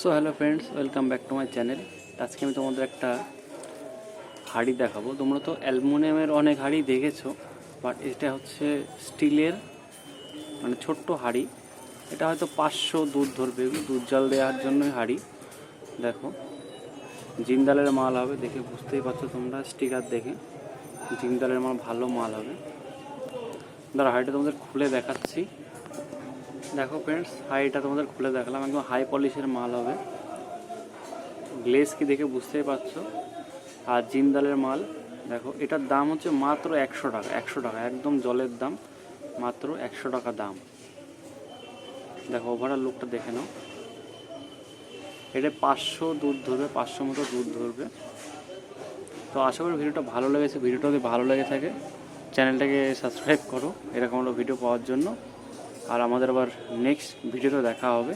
So hello friends welcome back to my channel আজকে আমি তোমাদের একটা হাঁড়ি দেখাবো। তোমরা তো অ্যালুমিনিয়ামের অনেক হাঁড়ি দেখেছ বাট এটা হচ্ছে স্টিলের মানে ছোট্ট হাঁড়ি। এটা হয়তো পাঁচশো দুধ ধরবে, দুধ জাল দেওয়ার জন্যই হাঁড়ি। দেখো, জিন্দালের মাল হবে, দেখে বুঝতেই পারছ তোমরা, স্টিকার দেখে জিন্দালের মাল, ভালো মাল হবে। দাঁড়া হাঁড়িটা তোমাদের খুলে দেখাচ্ছি। দেখো ফ্রেন্ডস হাইটা তোমাদের খুলে দেখালাম, একদম হাই পলিশের মাল হবে। গ্লেস কি দেখে বুঝতেই পারছ? আর জিন্দালের মাল, দেখো, এটার দাম হচ্ছে মাত্র একশো টাকা একশো টাকা, একদম জলের দাম, মাত্র একশো টাকা দাম। দেখো ওভারঅল লুকটা দেখে নাও। এটা পাঁচশো দুধ ধরবে, পাঁচশো মতো দুধ ধরবে। তো আশা করি ভিডিওটা ভালো লেগেছে, ভিডিওটা যদি ভালো লেগে থাকে চ্যানেলটাকে সাবস্ক্রাইব করো, এরকম ভিডিও পাওয়ার জন্য। আর আমাদের আবার নেক্সট ভিডিওতে দেখা হবে।